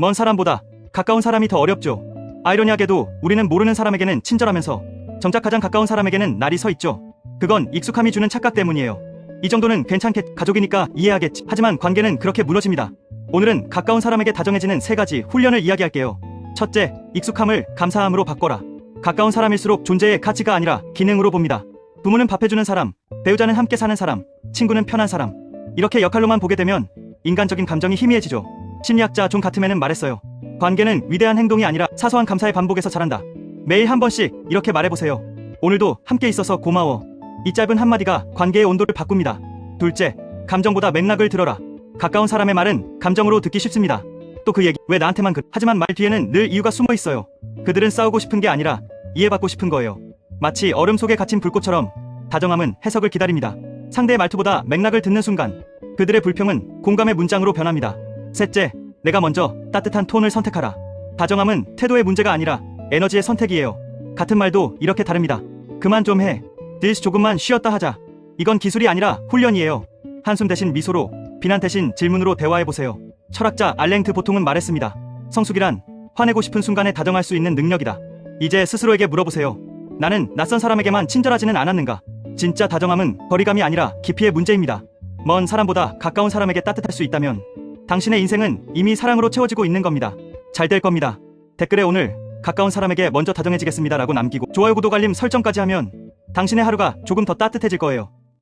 먼 사람보다 가까운 사람이 더 어렵죠. 아이러니하게도 우리는 모르는 사람에게는 친절하면서 정작 가장 가까운 사람에게는 날이 서 있죠. 그건 익숙함이 주는 착각 때문이에요. 이 정도는 괜찮겠, 가족이니까 이해하겠지. 하지만 관계는 그렇게 무너집니다. 오늘은 가까운 사람에게 다정해지는 세 가지 훈련을 이야기할게요. 첫째, 익숙함을 감사함으로 바꿔라. 가까운 사람일수록 존재의 가치가 아니라 기능으로 봅니다. 부모는 밥해주는 사람, 배우자는 함께 사는 사람, 친구는 편한 사람. 이렇게 역할로만 보게 되면 인간적인 감정이 희미해지죠. 심리학자 존 가트맨은 말했어요. 관계는 위대한 행동이 아니라 사소한 감사의 반복에서 자란다. 매일 한 번씩 이렇게 말해보세요. 오늘도 함께 있어서 고마워. 이 짧은 한마디가 관계의 온도를 바꿉니다. 둘째, 감정보다 맥락을 들어라. 가까운 사람의 말은 감정으로 듣기 쉽습니다. 또 그 얘기, 왜 나한테만 그, 하지만 말 뒤에는 늘 이유가 숨어 있어요. 그들은 싸우고 싶은 게 아니라 이해받고 싶은 거예요. 마치 얼음 속에 갇힌 불꽃처럼 다정함은 해석을 기다립니다. 상대의 말투보다 맥락을 듣는 순간 그들의 불평은 공감의 문장으로 변합니다. 셋째, 내가 먼저 따뜻한 톤을 선택하라. 다정함은 태도의 문제가 아니라 에너지의 선택이에요. 같은 말도 이렇게 다릅니다. 그만 좀 해. 딜스 조금만 쉬었다 하자. 이건 기술이 아니라 훈련이에요. 한숨 대신 미소로, 비난 대신 질문으로 대화해보세요. 철학자 알랭트 보통은 말했습니다. 성숙이란 화내고 싶은 순간에 다정할 수 있는 능력이다. 이제 스스로에게 물어보세요. 나는 낯선 사람에게만 친절하지는 않았는가? 진짜 다정함은 거리감이 아니라 깊이의 문제입니다. 먼 사람보다 가까운 사람에게 따뜻할 수 있다면 당신의 인생은 이미 사랑으로 채워지고 있는 겁니다. 잘 될 겁니다. 댓글에 오늘 가까운 사람에게 먼저 다정해지겠습니다라고 남기고 좋아요 구독 알림 설정까지 하면 당신의 하루가 조금 더 따뜻해질 거예요.